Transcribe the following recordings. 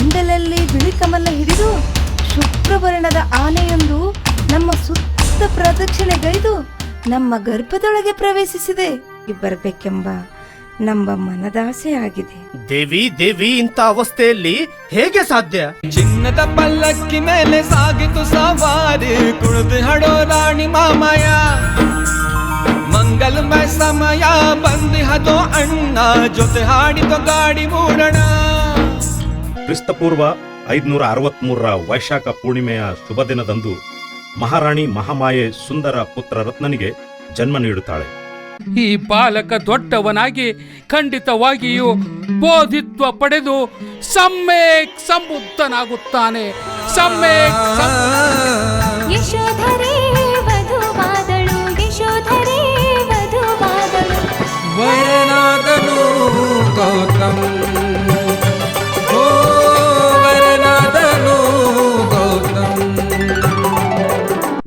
ಕೊರಳಲ್ಲಿ ಬಿಳಿ ಕಮಲ ಹಿಡಿದು ಶುಭ್ರವರ್ಣದ ಆನೆಯೊಂದು ನಮ್ಮ ಸುತ್ತ ಪ್ರದಕ್ಷಿಣೆಗೈದು ನಮ್ಮ ಗರ್ಭದೊಳಗೆ ಪ್ರವೇಶಿಸಿದೆ. ಬರಬೇಕೆಂಬ ನಮ್ಮ ಮನದಾಸೆ ಆಗಿದೆ. ದೇವಿ ದೇವಿ ಇಂಥ ಅವಸ್ಥೆಯಲ್ಲಿ ಹೇಗೆ ಸಾಧ್ಯ? ಚಿನ್ನದ ಪಲ್ಲಕ್ಕಿ ಮೇಲೆ ಸಾಗಿತು ಸವಾರಿ ಕುಳಿದು ಹಡೋ ರಾಣಿ ಮಾಮಯ ಮಂಗಲಮಯ ಸಮಯ ಬಂದಿಹದೋ ಅಣ್ಣ ಜೊತೆ ಹಾಡಿತು ಗಾಡಿ ಮೂಡಣ ಕ್ರಿಸ್ತಪೂರ್ವ ಐದುನೂರ ಅರವತ್ಮೂರರ ವೈಶಾಖ ಪೂರ್ಣಿಮೆಯ ಶುಭ ದಿನದಂದು ಮಹಾರಾಣಿ ಮಹಾಮಾಯೆ ಸುಂದರ ಪುತ್ರ ರತ್ನನಿಗೆ ಜನ್ಮ ನೀಡುತ್ತಾಳೆ. ಈ ಬಾಲಕ ದೊಡ್ಡವನಾಗಿ ಖಂಡಿತವಾಗಿಯೂ ಬೋಧಿತ್ವ ಪಡೆದು ಸಮ್ಮೇಕ್ ಸಂಬುದ್ಧನಾಗುತ್ತಾನೆ. ಸಮ್ಮೇಕ್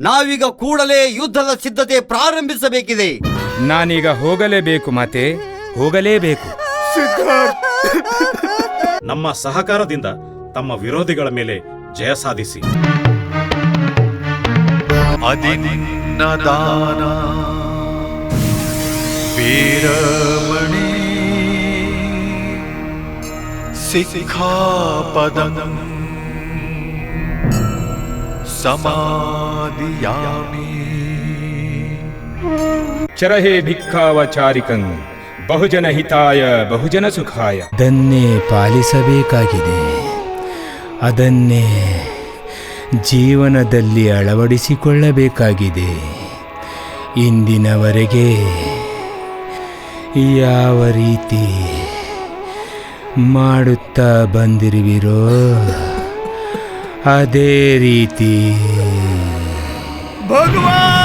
ನಾವೀಗ ಕೂಡಲೇ ಯುದ್ಧದ ಸಿದ್ಧತೆ ಪ್ರಾರಂಭಿಸಬೇಕಿದೆ. ನಾನೀಗ ಹೋಗಲೇಬೇಕು ಮಾತೆ ಹೋಗಲೇಬೇಕು. ನಮ್ಮ ಸಹಕಾರದಿಂದ ತಮ್ಮ ವಿರೋಧಿಗಳ ಮೇಲೆ ಜಯ ಸಾಧಿಸಿ. ಅದಿನ್ನದಾನ ವೀರಮಣಿ ಸಮಾಧಿಯಾಮಿ. ಚರಹೇ ಭಿಕ್ಕಾವಚಾರಿಕಂ ಬಹುಜನ ಹಿತಾಯ ಬಹುಜನ ಸುಖಾಯ. ಅದನ್ನೇ ಪಾಲಿಸಬೇಕಾಗಿದೆ. ಅದನ್ನೇ ಜೀವನದಲ್ಲಿ ಅಳವಡಿಸಿಕೊಳ್ಳಬೇಕಾಗಿದೆ. ಇಂದಿನವರೆಗೆ ಯಾವ ರೀತಿ ಮಾಡುತ್ತಾ ಬಂದಿರುವಿರೋ? ಅದೇ ರೀತಿ ಭಗವಾನ್